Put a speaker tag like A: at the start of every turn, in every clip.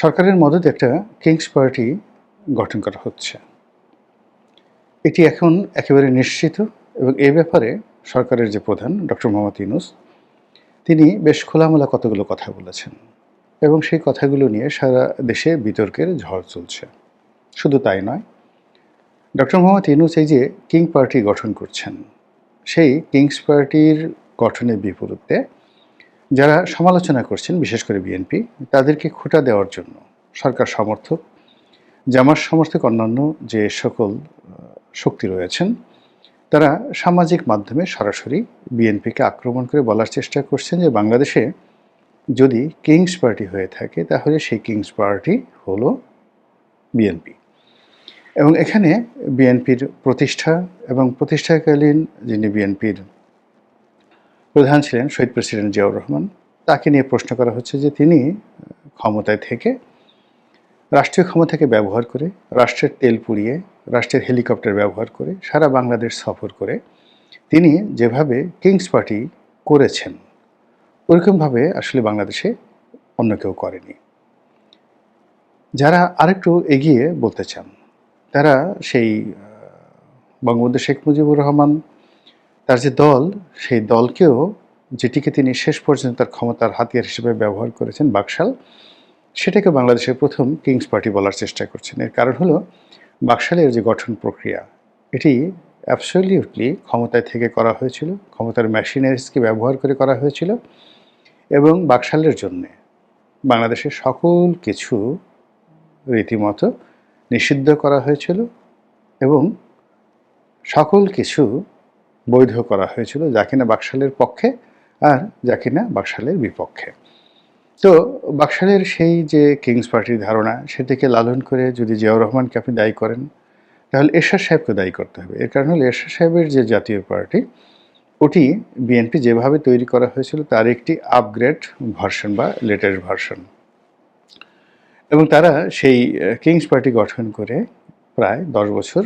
A: সরকারের মদতে একটা Kings party গঠন করা হচ্ছে। এটি এখন একেবারে নিশ্চিত এবং এ ব্যাপারে সরকারের যে প্রধান ডক্টর মোহাম্মদ ইউনুস, তিনি বেশ খোলামেলা কতগুলো কথা বলেছেন এবং সেই কথাগুলো নিয়ে সারা দেশে বিতর্কের ঝড় চলছে। শুধু তাই নয়, ডক্টর মোহাম্মদ ইউনুস এই যে কিং পার্টি গঠন করছেন, সেই কিংস পার্টির গঠনের বিপরীতে যারা সমালোচনা করছেন, বিশেষ করে বিএনপি তাদেরকে খোটা দেওয়ার জন্য সরকার সমর্থক জামার সমর্থক, অন্যান্য যে সকল শক্তি রয়েছেন, তারা সামাজিক মাধ্যমে সরাসরি বিএনপিকে আক্রমণ করে বলার চেষ্টা করছেন যে বাংলাদেশে যদি কিংস পার্টি হয়ে থাকে, তাহলে সেই কিংস পার্টি হলো বিএনপি এবং এখানে বিএনপির প্রতিষ্ঠা এবং প্রতিষ্ঠাকালীন যিনি বিএনপির প্রধান ছিলেন শহীদ প্রেসিডেন্ট জিয়াউর রহমান। তাকে নিয়ে প্রশ্ন করা হচ্ছে যে তিনি ক্ষমতায় থেকে, রাষ্ট্রীয় ক্ষমতাকে ব্যবহার করে, রাষ্ট্রের তেল পুড়িয়ে, রাষ্ট্রের হেলিকপ্টার ব্যবহার করে, সারা বাংলাদেশ সফর করে, তিনি যেভাবে কিংস পার্টি করেছেন, ওরকমভাবে আসলে বাংলাদেশে অন্য কেউ করেনি। যারা আরেকটু এগিয়ে বলতে চান, তারা সেই বঙ্গবন্ধু শেখ মুজিবুর রহমান তার যে দল, সেই দলকেও যেটিকে তিনি শেষ পর্যন্ত তার ক্ষমতার হাতিয়ার হিসেবে ব্যবহার করেছেন, বাকশাল, সেটাকে বাংলাদেশের প্রথম কিংস পার্টি বলার চেষ্টা করছেন। এর কারণ হলো বাকশালের যে গঠন প্রক্রিয়া, এটি অ্যাবসলিউটলি ক্ষমতায় থেকে করা হয়েছিল, ক্ষমতার মেশিনারিজকে ব্যবহার করে করা হয়েছিল এবং বাকশালের জন্যে বাংলাদেশের সকল কিছু রীতিমতো নিষিদ্ধ করা হয়েছিল এবং সকল কিছু বৈধ করা হয়েছিল যা কিনা বাকশালের পক্ষে আর যা কিনা বাকশালের বিপক্ষে। তো বাকশালের সেই যে কিংস পার্টির ধারণা, সেটিকে লালন করে যদি জিয়াউর রহমানকে আপনি দায়ী করেন, তাহলে এরশাদ সাহেবকে দায়ী করতে হবে। এর কারণ হলো এরশাদ সাহেবের যে জাতীয় পার্টি, ওটি বিএনপি যেভাবে তৈরি করা হয়েছিল, তার একটি আপগ্রেড ভার্সন বা লেটেস্ট ভার্সন এবং তারা সেই কিংস পার্টি গঠন করে প্রায় দশ বছর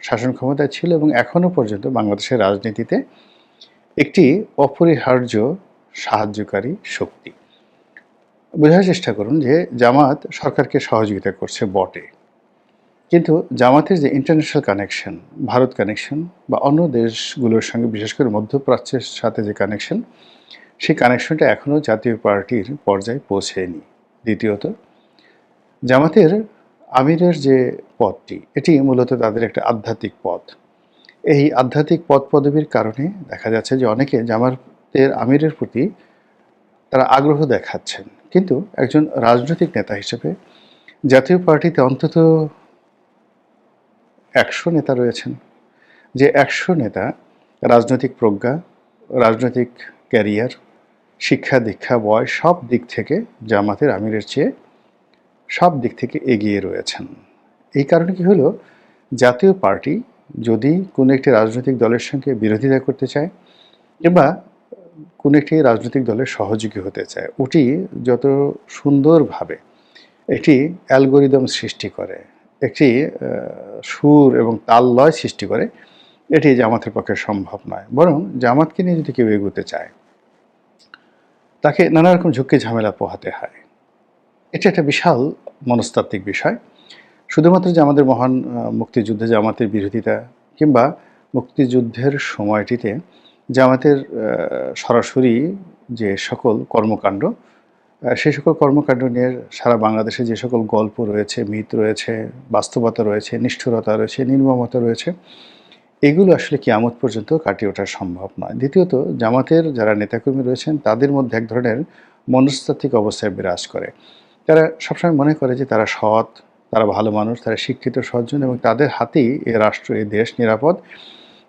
A: শাসন ক্ষমতায় ছিল এবং এখনও পর্যন্ত বাংলাদেশের রাজনীতিতে একটি অপরিহার্য সাহায্যকারী শক্তি। বোঝার চেষ্টা করুন যে জামাত সরকারকে সহযোগিতা করছে বটে। কিন্তু জামাতের যে ইন্টারন্যাশনাল কানেকশন ভারত কানেকশন বা অন্য দেশগুলোর সঙ্গে, বিশেষ করে মধ্যপ্রাচ্যের সাথে যে কানেকশন সেই কানেকশনটা এখনও জাতীয় পার্টির পর্যায়ে পৌঁছেনি। দ্বিতীয়ত, জামাতের আমিরের যে পদটি, এটি মূলত তাদের একটা আধ্যাত্মিক পথ এই আধ্যাত্মিক পদ পদবীর কারণে দেখা যাচ্ছে যে অনেকে জামাতের আমিরের প্রতি তারা আগ্রহ দেখাচ্ছেন। কিন্তু একজন রাজনৈতিক নেতা হিসেবে জাতীয় পার্টিতে অন্তত একশো নেতা রয়েছেন। যে একশো নেতা রাজনৈতিক প্রজ্ঞা, রাজনৈতিক ক্যারিয়ার, শিক্ষা দীক্ষা বয়স সব দিক থেকে জামাতের আমিরের চেয়ে সব দিক থেকে এগিয়ে রয়েছেন। এই কারণে কি হলো? জাতীয় পার্টি যদি কোনো একটি রাজনৈতিক দলের সঙ্গে বিরোধিতা করতে চায় কিংবা কোনো একটি রাজনৈতিক দলের সহযোগী হতে চায়, ওটি যত সুন্দরভাবে একটি অ্যালগোরিদম সৃষ্টি করে, একটি সুর এবং তাল লয় সৃষ্টি করে, এটি জামাতের পক্ষে সম্ভব নয়। বরং জামাতকে নিয়ে যদি কেউ এগোতে চায়, তাকে নানা রকম ঝুঁকি ঝামেলা পোহাতে হয়। এটা একটা বিশাল মনস্তাত্ত্বিক বিষয়। শুধুমাত্র যে আমাদের মহান মুক্তিযুদ্ধে জামাতের বিরোধিতা কিংবা মুক্তিযুদ্ধের সময়টিতে জামাতের সরাসরি যে সকল কর্মকাণ্ড সেই সকল কর্মকাণ্ড নিয়ে সারা বাংলাদেশে যে সকল গল্প রয়েছে, মিথ রয়েছে, বাস্তবতা রয়েছে, নিষ্ঠুরতা রয়েছে, নির্মমতা রয়েছে, এগুলো আসলে কিয়ামত পর্যন্ত কাটিয়ে ওঠা সম্ভব নয়। দ্বিতীয়ত, জামাতের যারা নেতাকর্মী রয়েছেন, তাদের মধ্যে এক ধরনের মনস্তাত্ত্বিক অবস্থায় বিরাজ করে। তারা সবসময় মনে করে যে তারা সৎ, তারা ভালো মানুষ, তারা শিক্ষিত, সজ্জন এবং তাদের হাতেই এ রাষ্ট্র, এ দেশ নিরাপদ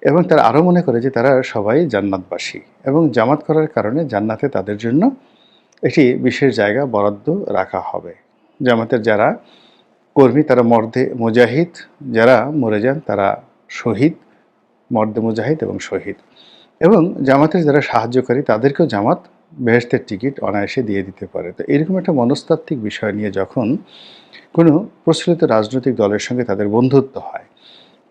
A: এবং তারা আরও মনে করে যে তারা সবাই জান্নাতবাসী এবং জামাত করার কারণে জান্নাতে তাদের জন্য একটি বিশেষ জায়গা বরাদ্দ রাখা হবে। জামাতের যারা কর্মী, তারা মর্দে মুজাহিদ, যারা মরে যান, তারা শহীদ, মর্দে মুজাহিদ এবং শহীদ এবং জামাতের যারা সাহায্যকারী, তাদেরকেও জামাত বেহেস্তের টিকিট অনায়াসে দিয়ে দিতে পারে। তো এরকম একটা মনস্তাত্ত্বিক বিষয় নিয়ে যখন কোনো প্রচলিত রাজনৈতিক দলের সঙ্গে তাদের বন্ধুত্ব হয়,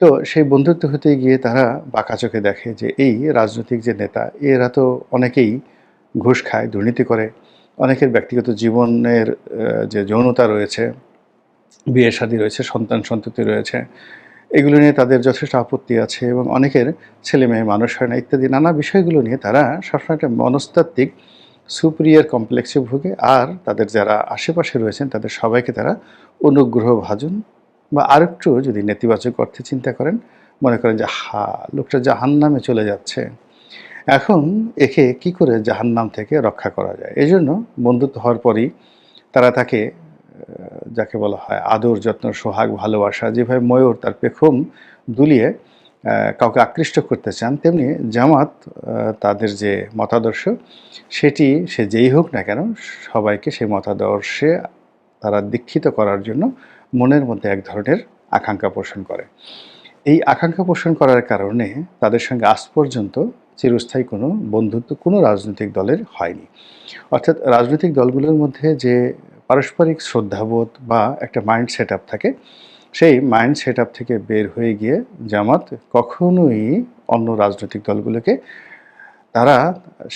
A: তো সেই বন্ধুত্ব হতে গিয়ে তারা বাঁকা চোখে দেখে যে এই রাজনৈতিক যে নেতা, এরা তো অনেকেই ঘুষ খায়, দুর্নীতি করে, অনেকের ব্যক্তিগত জীবনের যে যৌনতা রয়েছে বিয়ে শাদী রয়েছে, সন্তান সন্ততি রয়েছে এগুলো নিয়ে তাদের যথেষ্ট আপত্তি আছে এবং অনেকের ছেলে মেয়ে মানুষ হয় না, ইত্যাদি নানা বিষয়গুলো নিয়ে তারা সবসময় একটা মনস্তাত্ত্বিক সুপ্রিয়ার কমপ্লেক্সে ভুগে আর তাদের যারা আশেপাশে রয়েছেন তাদের সবাইকে তারা অনুগ্রহ ভাজন বা আরেকটু যদি নেতিবাচক অর্থে চিন্তা করেন, মনে করেন যে হা লোকটা জাহান নামে চলে যাচ্ছে। এখন একে কি করে জাহান্নাম থেকে রক্ষা করা যায়? এই জন্য বন্ধুত্ব হওয়ার পরই তারা তাকে যাকে বলা হয় আদর, যত্ন, সোহাগ, ভালোবাসা, যেভাবে ময়ূর তার পেখম দুলিয়ে কাউকে আকৃষ্ট করতে চান, তেমনি জামাত তাদের যে মতাদর্শ, সেটি সে যেই হোক না কেন সবাইকে সেই মতাদর্শে তারা দীক্ষিত করার জন্য মনের মধ্যে এক ধরনের আকাঙ্ক্ষা পোষণ করে। এই আকাঙ্ক্ষা পোষণ করার কারণে তাদের সঙ্গে আজ পর্যন্ত চিরস্থায়ী কোনো বন্ধুত্ব, কোনো রাজনৈতিক দলের হয়নি। অর্থাৎ রাজনৈতিক দলগুলোর মধ্যে যে পারস্পরিক শ্রদ্ধাবোধ বা একটা মাইন্ড সেট থাকে, সেই মাইন্ড সেট থেকে বের হয়ে গিয়ে জামাত কখনোই অন্য রাজনৈতিক দলগুলোকে, তারা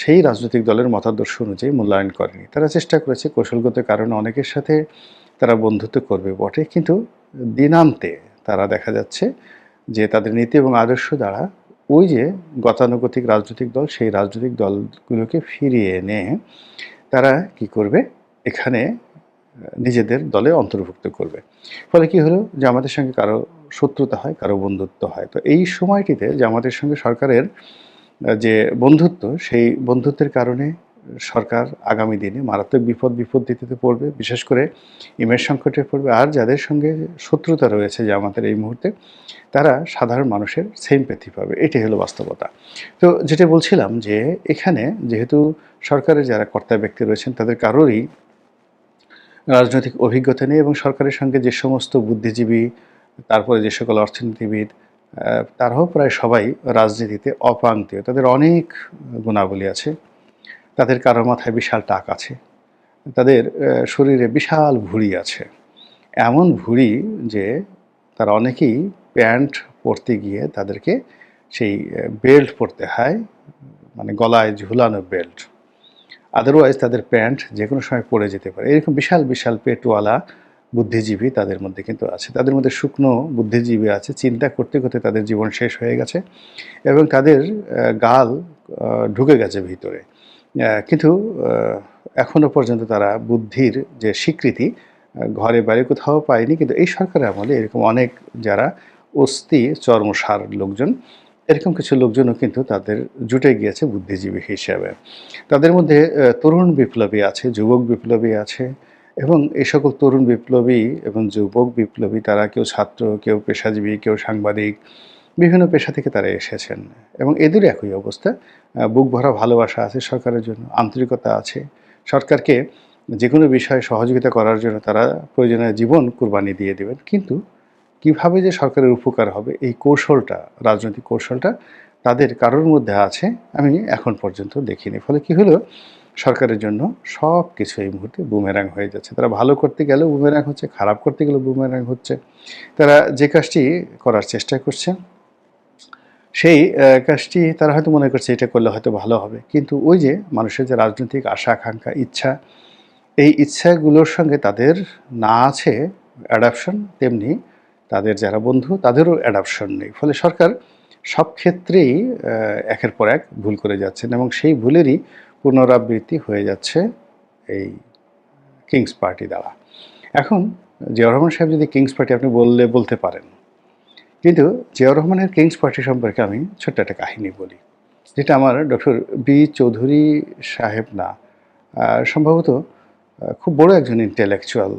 A: সেই রাজনৈতিক দলের মতাদর্শ অনুযায়ী মূল্যায়ন করেনি। তারা চেষ্টা করেছে কৌশলগত কারণে অনেকের সাথে তারা বন্ধুত্ব করবে বটে, কিন্তু দিনান্তে তারা দেখা যাচ্ছে যে তাদের নীতি এবং আদর্শ দ্বারা ওই যে গতানুগতিক রাজনৈতিক দল, সেই রাজনৈতিক দলগুলোকে ফিরিয়ে এনে তারা কি করবে? এখানে নিজেদের দলে অন্তর্ভুক্ত করবে। ফলে কি হলো? যে আমাদের সঙ্গে কারও শত্রুতা হয়, কারও বন্ধুত্ব হয়। তো এই সময়টিতে যে আমাদের সঙ্গে সরকারের যে বন্ধুত্ব, সেই বন্ধুত্বের কারণে সরকার আগামী দিনে মারাত্মক বিপদ বিপদ দিতে পড়বে। বিশেষ করে ইমেজ সংকটে পড়বে। আর যাদের সঙ্গে শত্রুতা রয়েছে যে আমাদের এই মুহূর্তে, তারা সাধারণ মানুষের সেম সিম্প্যাথি পাবে। এটাই হলো বাস্তবতা। তো যেটা বলছিলাম যে এখানে যেহেতু সরকারের যারা কর্তা ব্যক্তি রয়েছেন, তাদের কারোরই রাজনৈতিক অভিজ্ঞতা নেই এবং সরকারের সঙ্গে যে সমস্ত বুদ্ধিজীবী, তারপরে যে সকল অর্থনীতিবিদ তারাও প্রায় সবাই রাজনীতিতে অপ্রান্তীয়। তাদের অনেক গুণাবলী আছে। তাদের কারোর মাথায় বিশাল টাক আছে। তাদের শরীরে বিশাল ভুঁড়ি আছে। এমন ভুঁড়ি যে তারা অনেকেই প্যান্ট পরতে গিয়ে তাদেরকে সেই বেল্ট পরতে হয়। মানে গলায় ঝুলানো বেল্ট। আদারওয়াইজ তাদের প্যান্ট যে কোনো সময় পরে যেতে পারে। এরকম বিশাল বিশাল পেটওয়ালা বুদ্ধিজীবী তাদের মধ্যে কিন্তু আছে। তাদের মধ্যে শুকনো বুদ্ধিজীবী আছে। চিন্তা করতে করতে তাদের জীবন শেষ হয়ে গেছে এবং তাদের গাল ঢুকে গেছে ভিতরে। কিন্তু এখনও পর্যন্ত তারা বুদ্ধির যে স্বীকৃতি ঘরে বাইরে কোথাও পায়নি। কিন্তু এই সরকারের আমলে এরকম অনেক যারা অস্থি, চর্মসার লোকজন এরকম কিছু লোকজনও কিন্তু তাদের জুটে গিয়েছে বুদ্ধিজীবী হিসাবে। তাদের মধ্যে তরুণ বিপ্লবী আছে, যুবক বিপ্লবী আছে এবং এই সকল তরুণ বিপ্লবী এবং যুবক বিপ্লবী, তারা কেউ ছাত্র, কেউ পেশাজীবী, কেউ সাংবাদিক, বিভিন্ন পেশা থেকে তারা এসেছেন এবং এদের একই অবস্থা। বুক ভরা ভালোবাসা আছে সরকারের জন্য, আন্তরিকতা আছে। সরকারকে যে কোনো বিষয়ে সহযোগিতা করার জন্য তারা প্রয়োজনে জীবন কুরবানি দিয়ে দেবেন। কিন্তু কীভাবে যে সরকারের উপকার হবে, এই কৌশলটা, রাজনৈতিক কৌশলটা তাদের কারোর মধ্যে আছে, আমি এখন পর্যন্ত দেখিনি। ফলে কি হলো? সরকারের জন্য সব কিছু এই মুহূর্তে বুমেরাং হয়ে যাচ্ছে। তারা ভালো করতে গেলেও বুমেরাং হচ্ছে, খারাপ করতে গেলেও বুমেরাং হচ্ছে। তারা যে কাজটি করার চেষ্টা করছে, সেই কাজটি তারা হয়তো মনে করছে এটা করলে হয়তো ভালো হবে। কিন্তু ওই যে মানুষের যে রাজনৈতিক আশা, আকাঙ্ক্ষা, ইচ্ছা, এই ইচ্ছাগুলোর সঙ্গে তাদের না আছে অ্যাডাপশন তেমনি তাদের যারা বন্ধু, তাদেরও অ্যাডাপশন নেই। ফলে সরকার সব ক্ষেত্রেই একের পর এক ভুল করে যাচ্ছেন এবং সেই ভুলেরই পুনরাবৃত্তি হয়ে যাচ্ছে এই কিংস পার্টি দ্বারা। এখন জিয়াউর রহমান সাহেব যদি কিংস পার্টি আপনি বললে, বলতে পারেন। কিন্তু জিয়াউর রহমানের কিংস পার্টি সম্পর্কে আমি ছোট্ট একটা কাহিনী বলি। যেটা আমার ডক্টর বি চৌধুরী সাহেব না সম্ভবত খুব বড় একজন ইন্টেলেকচুয়াল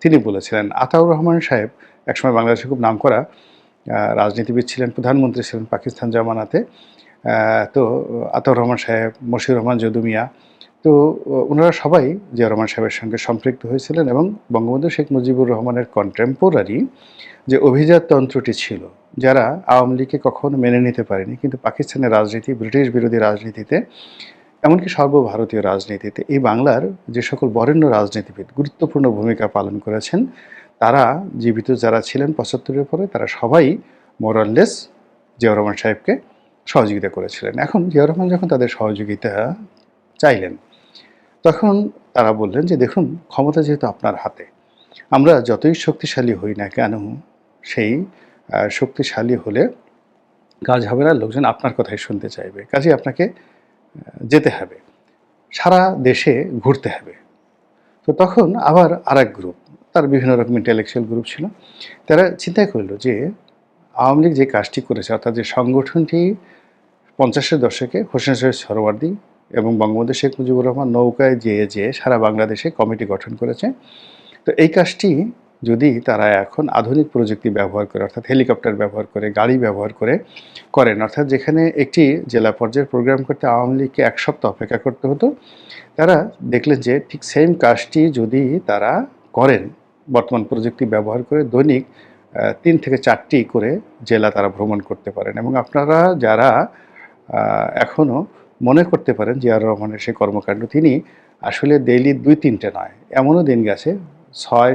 A: তিনি বলেছিলেন, আতাউর রহমান সাহেব একসময় বাংলাদেশে খুব নামকরা আহ, রাজনীতিবিদ ছিলেন প্রধানমন্ত্রী ছিলেন পাকিস্তান জামানাতে। তো আতাউর রহমান সাহেব মশিউর রহমান যদুমিয়া তো ওনারা সবাই জিয়া রহমান সাহেবের সঙ্গে সম্পৃক্ত হয়েছিলেন এবং বঙ্গবন্ধু শেখ মুজিবুর রহমানের কন্টেম্পোরারি যে অভিজাততন্ত্রটি ছিল যারা আওয়ামী লীগকে কখনো মেনে নিতে পারেনি কিন্তু পাকিস্তানের রাজনীতি ব্রিটিশ বিরোধী রাজনীতিতে এমনকি সর্বভারতীয় রাজনীতিতে এই বাংলার যে সকল বরেণ্য রাজনীতিবিদ গুরুত্বপূর্ণ ভূমিকা পালন করেছেন তারা জীবিত যারা ছিলেন পঁচাত্তরের পরে তারা সবাই মোরাললেস জিয়াউর রহমান সাহেবকে সহযোগিতা করেছিলেন। এখন জিয়াউর রহমান যখন তাদের সহযোগিতা চাইলেন, তখন তারা বললেন যে, দেখুন, ক্ষমতা যেহেতু আপনার হাতে, আমরা যতই শক্তিশালী হই না কেন, সেই শক্তিশালী হলে কাজ হবে না, লোকজন আপনার কথাই শুনতে চাইবে। কাজে আপনাকে যেতে হবে। সারা দেশে ঘুরতে হবে। তো তখন আবার আর গ্রুপ তার বিভিন্ন রকম ইন্টেলেকচুয়াল গ্রুপ ছিল। তারা চিন্তা করল যে আওয়ামী লীগ যে কাজটি করেছে, অর্থাৎ যে সংগঠনটি পঞ্চাশের দশকে হোসেন শহীদ সরওয়ার্দী এবং বঙ্গবন্ধু শেখ মুজিবুর রহমান নৌকায় যেয়ে যেয়ে সারা বাংলাদেশে কমিটি গঠন করেছে। তো এই কাজটি যদি তারা এখন আধুনিক প্রযুক্তি ব্যবহার করে, অর্থাৎ হেলিকপ্টার ব্যবহার করে, গাড়ি ব্যবহার করে করেন, অর্থাৎ যেখানে একটি জেলা পর্যায়ের প্রোগ্রাম করতে আওয়ামী লীগকে এক সপ্তাহ অপেক্ষা করতে হতো, তারা দেখলেন যে ঠিক সেম কাজটি যদি তারা করেন বর্তমান প্রযুক্তি ব্যবহার করে দৈনিক তিন থেকে চারটি করে জেলা তারা ভ্রমণ করতে পারেন এবং আপনারা যারা এখনও মনে করতে পারেন জিয়ার রহমানের সেই কর্মকাণ্ড, তিনি আসলে ডেইলি দুই তিনটে নয়, এমনও দিন গেছে, ছয়